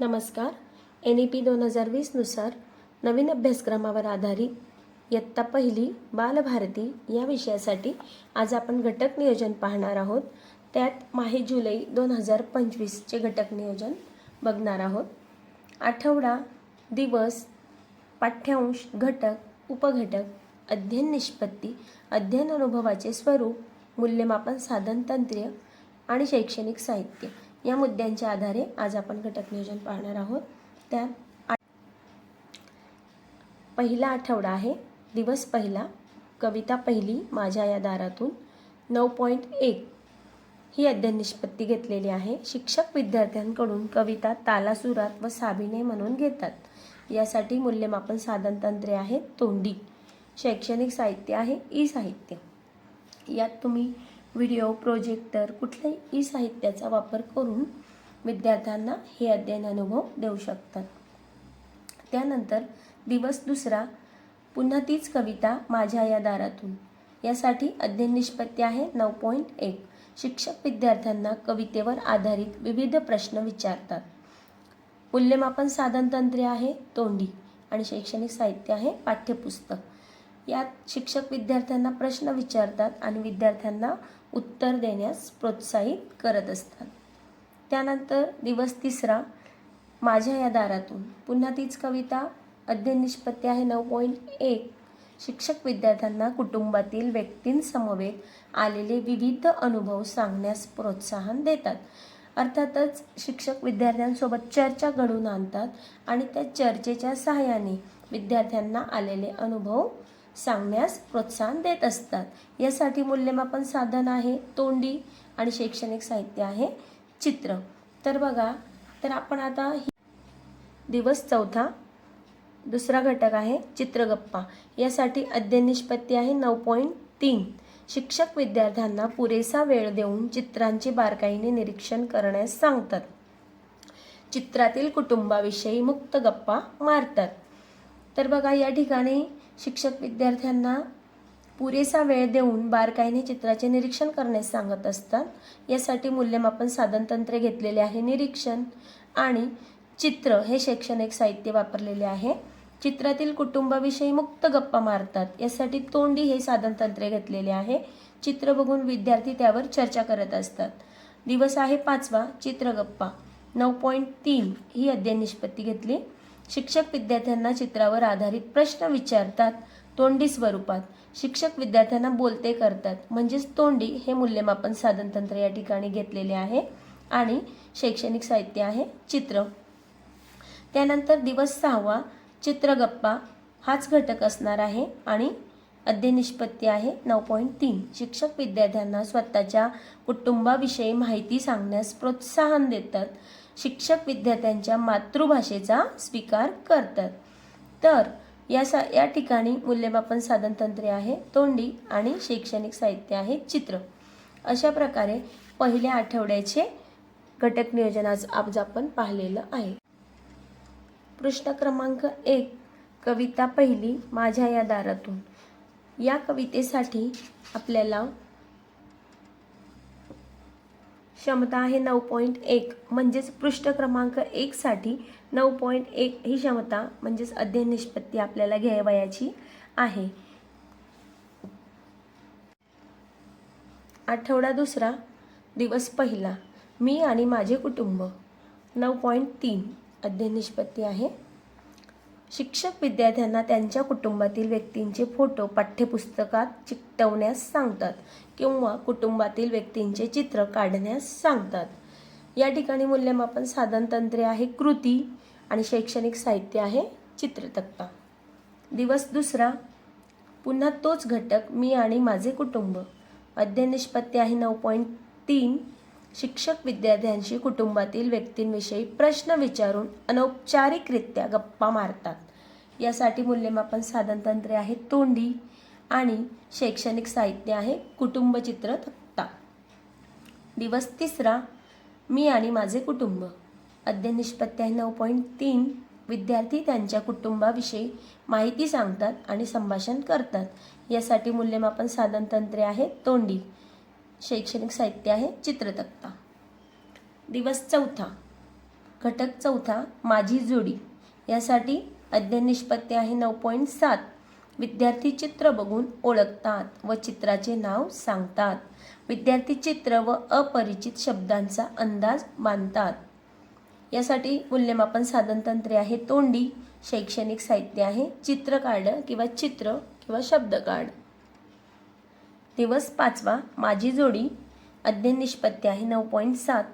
नमस्कार. N E P दोन हजार वीसनुसार नवीन अभ्यासक्रमावर आधारित इयत्ता पहिली बालभारती या विषयासाठी आज आपण घटक नियोजन पाहणार आहोत. त्यात माहे जुलै दोन हजार पंचवीसचे घटक नियोजन बघणार आहोत. आठवडा दिवस पाठ्यांश घटक उपघटक अध्ययन निष्पत्ती अध्ययन अनुभवाचे स्वरूप मूल्यमापन साधन तंत्रे आणि शैक्षणिक साहित्य. या मुद्द्यांच्या आधारे आज आपण घटक नियोजन पाहणार आहोत. त्यात पहिला आठवडा आहे. दिवस पहिला कविता पहिली माझ्या या दारातून. नऊ पॉईंट एक. ही अध्ययन निष्पत्ती घेतलेली आहे. शिक्षक विद्यार्थ्यांकडून कविता तालासुरात व साभिनय म्हणून घेतात. यासाठी मूल्यमापन साधन तंत्रे आहेत. तोंडी. शैक्षणिक साहित्य आहे. ई साहित्य यात तुम्ही व्हिडिओ प्रोजेक्टर कुठल्याही ई साहित्याचा वापर करून विद्यार्थ्यांना हे अध्ययन अनुभव देऊ शकतात. त्यानंतर दिवस दुसरा पुन्हा तीच कविता माझ्या या दारातून. यासाठी अध्ययन निष्पत्ती आहे नऊ पॉईंट एक. शिक्षक विद्यार्थ्यांना कवितेवर आधारित विविध प्रश्न विचारतात. मूल्यमापन साधन तंत्रे आहे तोंडी आणि शैक्षणिक साहित्य आहे पाठ्यपुस्तक. यात शिक्षक विद्यार्थ्यांना प्रश्न विचारतात आणि विद्यार्थ्यांना उत्तर देण्यास प्रोत्साहित करत असतात. त्यानंतर दिवस तिसरा माझ्या या दारातून. पुन्हा तीच कविता अध्ययन निष्पत्ती आहे नऊ पॉईंट एक. शिक्षक विद्यार्थ्यांना कुटुंबातील व्यक्तींसमवेत आलेले विविध अनुभव सांगण्यास प्रोत्साहन देतात. अर्थातच शिक्षक विद्यार्थ्यांसोबत चर्चा घडवून आणतात आणि त्या चर्चेच्या सहाय्याने विद्यार्थ्यांना आलेले अनुभव सांगण्यास प्रोत्साहन देत असतात. यासाठी मूल्यमापन साधन आहे तोंडी आणि शैक्षणिक साहित्य आहे चित्र. तर बघा तर आपण आता ही दिवस चौथा दुसरा घटक आहे चित्रगप्पा. यासाठी अध्ययन निष्पत्ती आहे नऊ पॉईंट तीन. शिक्षक विद्यार्थ्यांना पुरेसा वेळ देऊन चित्रांचे बारकाईने निरीक्षण करण्यास सांगतात. चित्रातील कुटुंबाविषयी मुक्त गप्पा मारतात. तर बघा या ठिकाणी शिक्षक विद्यार्थ्यांना पुरेसा वेळ देऊन बारकाईने चित्राचे निरीक्षण करण्यास सांगत असतात. यासाठी मूल्यमापन साधनतंत्रे घेतलेले आहे. निरीक्षण आणि चित्र हे शैक्षणिक साहित्य वापरलेले आहे. चित्रातील कुटुंबाविषयी मुक्त गप्पा मारतात. यासाठी तोंडी हे साधनतंत्रे घेतलेले आहे. चित्र बघून विद्यार्थी त्यावर चर्चा करत असतात. दिवस आहे पाचवा चित्रगप्पा नऊ पॉईंट तीन ही अध्ययन निष्पत्ती घेतली. शिक्षक विद्यार्थ्यांना चित्रावर आधारित प्रश्न विचारतात तोंडी स्वरूपात. शिक्षक विद्यार्थ्यांना बोलते करतात म्हणजेच तोंडी हे मूल्यमापन साधन तंत्र या ठिकाणी घेतलेले आहे आणि शैक्षणिक साहित्य आहे चित्र. त्यानंतर दिवस सहावा चित्रगप्पा हाच घटक असणार आहे आणि अध्ययनिष्पत्ती आहे नऊ पॉईंट तीन. शिक्षक विद्यार्थ्यांना स्वतःच्या कुटुंबाविषयी माहिती सांगण्यास प्रोत्साहन देतात. शिक्षक विद्यार्थ्यांच्या मातृभाषेचा स्वीकार करतात. तर या सा या ठिकाणी मूल्यमापन साधन तंत्रे आहे तोंडी आणि शैक्षणिक साहित्य आहे चित्र. अशा प्रकारे पहिल्या आठवड्याचे घटक नियोजन आज आज आपण पाहिलेलं आहे. पृष्ठ क्रमांक एक कविता पहिली माझ्या या दारातून. या कवितेसाठी आपल्याला क्षमता आहे नऊ पॉईंट एक. म्हणजेच पृष्ठ क्रमांक एकसाठी नऊ पॉईंट एक ही क्षमता म्हणजेच अध्ययन निष्पत्ती आपल्याला घ्यावयाची आहे. आठवडा दुसरा दिवस पहिला. मी आणि माझे कुटुंब. नऊ पॉईंट तीन. अध्ययन निष्पत्ती आहे. शिक्षक विद्यार्थ्यांना त्यांच्या कुटुंबातील व्यक्तींचे फोटो पाठ्यपुस्तकात चिकटवण्यास सांगतात किंवा कुटुंबातील व्यक्तींचे चित्र काढण्यास सांगतात. या ठिकाणी मूल्यमापन साधन तंत्रे आहे कृती आणि शैक्षणिक साहित्य आहे चित्रतक्ता दिवस दुसरा पुन्हा तोच घटक मी आणि माझे कुटुंब. अध्ययन निष्पत्ती आहे नऊ पॉईंट तीन. शिक्षक विद्यार्थ्यांशी कुटुंबातील व्यक्तींविषयी प्रश्न विचारून अनौपचारिकरित्या गप्पा मारतात. यासाठी मूल्यमापन साधनतंत्रे आहे आहेत तोंडी आणि शैक्षणिक साहित्य आहे कुटुंबचित्र तक्ता. दिवस तिसरा मी आणि माझे कुटुंब. अध्ययन निष्पत्ती आहे नऊ पॉईंट तीन. विद्यार्थी त्यांच्या कुटुंबाविषयी माहिती सांगतात आणि संभाषण करतात. यासाठी मूल्यमापन साधन तंत्रे आहेत तोंडी. शैक्षणिक साहित्य आहे चित्रतक्ता. दिवस चौथा. घटक चौथा माझी जोडी. यासाठी अध्ययन निष्पत्ती आहे नऊ पॉईंट सात. विद्यार्थी चित्र बघून ओळखतात व चित्राचे नाव सांगतात. विद्यार्थी चित्र व अपरिचित शब्दांचा अंदाज बांधतात. यासाठी मूल्यमापन साधनतंत्रे आहे तोंडी शैक्षणिक साहित्य आहे. चित्रकार्ड किंवा चित्र किंवा शब्दकार्ड दिवस पाचवा माझी जोडी अध्ययन निष्पत्ती आहे नऊ पॉईंट सात.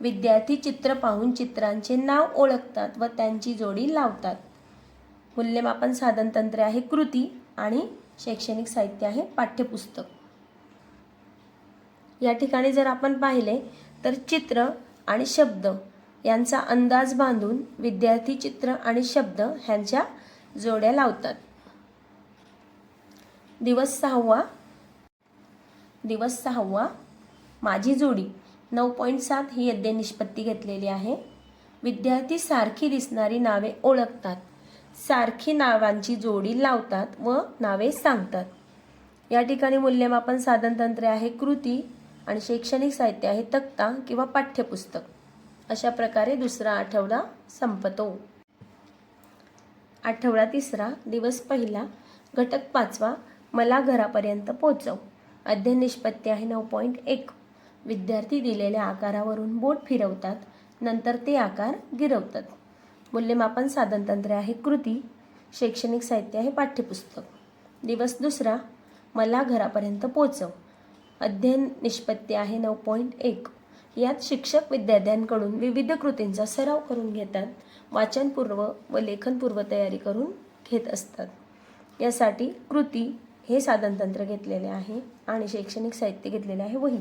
विद्यार्थी चित्र पाहून चित्रांचे नाव ओळखतात व त्यांची जोडी लावतात. मूल्यमापन साधनतंत्रे आहे कृती आणि शैक्षणिक साहित्य आहे पाठ्यपुस्तक. या ठिकाणी जर आपण पाहिले तर चित्र आणि शब्द यांचा अंदाज बांधून विद्यार्थी चित्र आणि शब्द ह्यांच्या जोड्या लावतात. दिवस सहावा दिवस सहावा. माझी जोडी नऊ पॉईंट सात ही अध्ययन निष्पत्ती घेतलेली आहे. विद्यार्थी सारखी दिसणारी नावे ओळखतात. सारखी नावांची जोडी लावतात व नावे सांगतात. या ठिकाणी मूल्यमापन साधनतंत्रे आहे कृती आणि शैक्षणिक साहित्य आहे तक्ता किंवा पाठ्यपुस्तक. अशा प्रकारे दुसरा आठवडा संपतो. आठवडा तिसरा दिवस पहिला घटक पाचवा मला घरापर्यंत पोचव अध्ययन निष्पत्ती आहे नऊ पॉईंट एक. विद्यार्थी दिलेल्या आकारावरून बोट फिरवतात नंतर ते आकार गिरवतात. मूल्यमापन साधनतंत्रे आहे कृती शैक्षणिक साहित्य आहे पाठ्यपुस्तक. दिवस दुसरा मला घरापर्यंत पोचव. अध्ययन निष्पत्ती आहे नऊ पॉईंट एक. यात शिक्षक विद्यार्थ्यांकडून विविध कृतींचा सराव करून घेतात वाचनपूर्व व लेखनपूर्व तयारी करून घेत असतात. यासाठी कृती हे साधनतंत्र घेतलेले आहे आणि शैक्षणिक साहित्य घेतलेले आहे वही.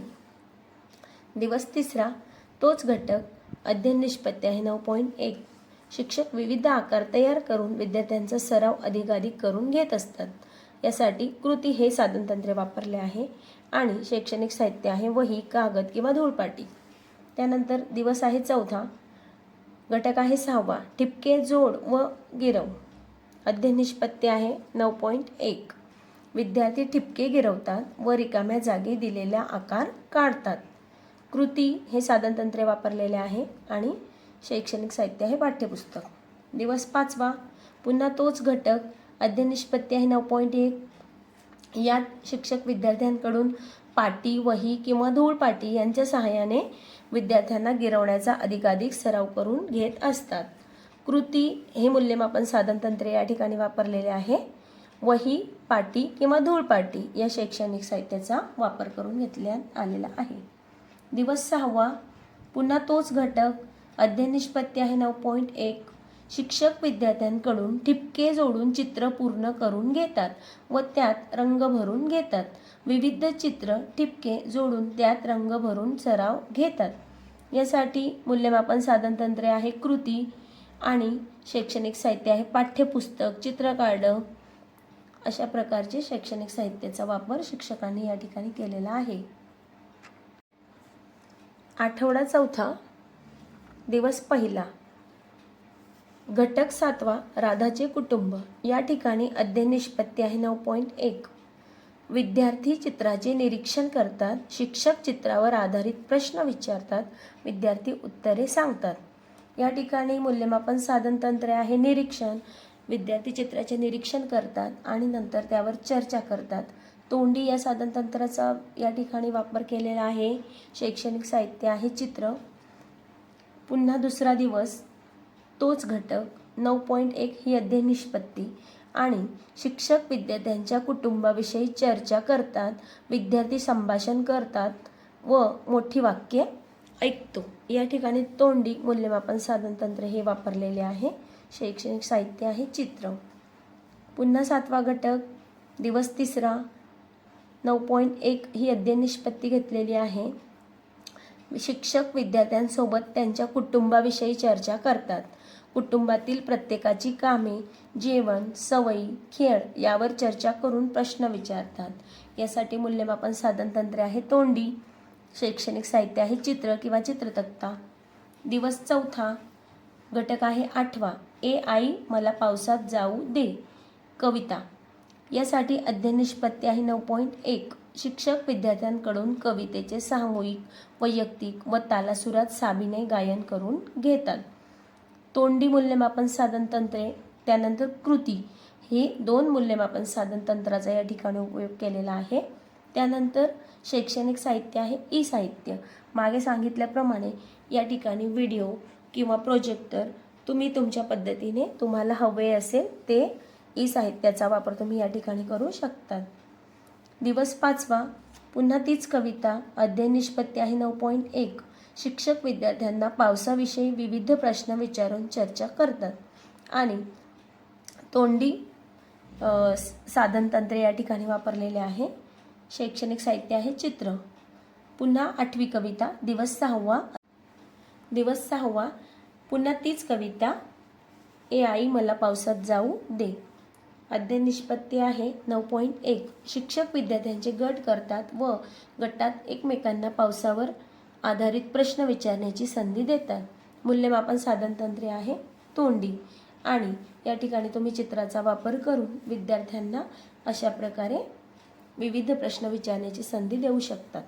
दिवस तिसरा तोच घटक अध्ययन निष्पत्ती आहे नऊ पॉईंट एक. शिक्षक विविध आकार तयार करून विद्यार्थ्यांचा सराव अधिकाधिक करून घेत असतात. यासाठी कृती हे साधनतंत्र वापरले आहे आणि शैक्षणिक साहित्य आहे वही कागद किंवा धूळपाटी. त्यानंतर दिवस आहे चौथा घटक आहे सहावा ठिपके जोड व गिरव. अध्ययन निष्पत्ती आहे नऊ पॉईंट एक. विद्यार्थी ठिपके गिरवतात व रिकाम्या जागी दिलेला आकार काढतात. कृती हे साधनतंत्रे वापरलेले आहे आणि शैक्षणिक साहित्य हे पाठ्यपुस्तक. दिवस पाचवा. पुन्हा तोच घटक अध्ययन निष्पत्ती आहे नऊ पॉईंट एक. यात शिक्षक विद्यार्थ्यांकडून पाटी वही किंवा धूळपाटी यांच्या सहाय्याने विद्यार्थ्यांना गिरवण्याचा अधिकाधिक सराव करून घेत असतात. कृती हे मूल्यमापन साधनतंत्रे या ठिकाणी वापरलेले आहे. वही पाटी किंवा धूळपाटी या शैक्षणिक साहित्याचा वापर करून घेतल्या आलेला आहे. दिवस सहावा पुन्हा तोच घटक अध्ययन निष्पत्ती आहे नऊ पॉईंट एक. शिक्षक विद्यार्थ्यांकडून ठिपके जोडून चित्र पूर्ण करून घेतात व त्यात रंग भरून घेतात. विविध चित्र ठिपके जोडून त्यात रंग भरून सराव घेतात. यासाठी मूल्यमापन साधनतंत्रे आहे कृती आणि शैक्षणिक साहित्य आहे पाठ्यपुस्तक चित्रकार्ड अशा प्रकारचे शैक्षणिक साहित्याचा वापर शिक्षकांनी या ठिकाणी केलेला आहे. आठवडा चौथा दिवस पहिला. घटक सातवा राधाचे कुटुंब. या ठिकाणी अध्ययन निष्पत्ती आहे नऊ पॉईंट एक. विद्यार्थी चित्राचे निरीक्षण करतात शिक्षक चित्रावर आधारित प्रश्न विचारतात विद्यार्थी उत्तरे सांगतात. या ठिकाणी मूल्यमापन साधनतंत्रे आहे निरीक्षण विद्यार्थी चित्राचे निरीक्षण करतात आणि नंतर त्यावर चर्चा करतात. तोंडी या साधनतंत्राचा या ठिकाणी वापर केलेला आहे. शैक्षणिक साहित्य आहे चित्र. पुन्हा दुसरा दिवस. तोच घटक नऊ पॉईंट एक ही अध्यय निष्पत्ती. आणि शिक्षक विद्यार्थ्यांच्या कुटुंबाविषयी चर्चा करतात विद्यार्थी संभाषण करतात व मोठी वाक्ये ऐकतो. या ठिकाणी तोंडी मूल्यमापन साधनतंत्र हे वापरलेले आहे. शैक्षणिक साहित्य आहे चित्र. पुन्हा सातवा घटक दिवस तिसरा. नऊ पॉईंट एक ही अध्ययन निष्पत्ती घेतलेली आहे. शिक्षक विद्यार्थ्यांसोबत त्यांच्या कुटुंबाविषयी चर्चा करतात. कुटुंबातील प्रत्येकाची कामे जेवण सवयी खेळ यावर चर्चा करून प्रश्न विचारतात. यासाठी मूल्यमापन साधनतंत्रे आहे तोंडी. शैक्षणिक साहित्य आहे चित्र किंवा चित्रतक्ता दिवस चौथा घटक आहे आठवा. ए आई मला पावसात जाऊ दे. कविता. यासाठी अध्ययन निष्पत्ती आहे नऊ पॉईंट एक. शिक्षक विद्यार्थ्यांकडून कवितेचे सामूहिक वैयक्तिक व तालासुरात साबीने गायन करून घेतात. तोंडी मूल्यमापन साधन तंत्रे त्यानंतर कृती. ही दोन मूल्यमापन साधन तंत्राचा या ठिकाणी उपयोग केलेला आहे. त्यानंतर शैक्षणिक साहित्य आहे ई साहित्य मागे सांगितल्याप्रमाणे या ठिकाणी व्हिडिओ किंवा प्रोजेक्टर तुम्ही तुमच्या पद्धतीने तुम्हाला हवे असेल ते ई साहित्याचा वापर तुम्ही या ठिकाणी करू शकतात दिवस पाचवा. पुन्हा तीच कविता अध्ययन निष्पत्ती आहे नऊ पॉईंट एक. शिक्षक विद्यार्थ्यांना पावसाविषयी विविध प्रश्न विचारून चर्चा करतात. आणि तोंडी साधनतंत्र या ठिकाणी वापरलेले आहे. शैक्षणिक साहित्य आहे चित्र. पुन्हा आठवी कविता दिवस सहावा. दिवस सहावा. पुन्हा तीच कविता ए आई मला पावसात जाऊ दे. अध्ययन निष्पत्ती आहे नऊ पॉईंट एक. शिक्षक विद्यार्थ्यांचे गट करतात व गटात एकमेकांना पावसावर आधारित प्रश्न विचारण्याची संधी देतात. मूल्यमापन साधनतंत्रे आहे तोंडी. आणि या ठिकाणी तुम्ही चित्राचा वापर करून विद्यार्थ्यांना अशा प्रकारे विविध प्रश्न विचारण्याची संधी देऊ शकतात.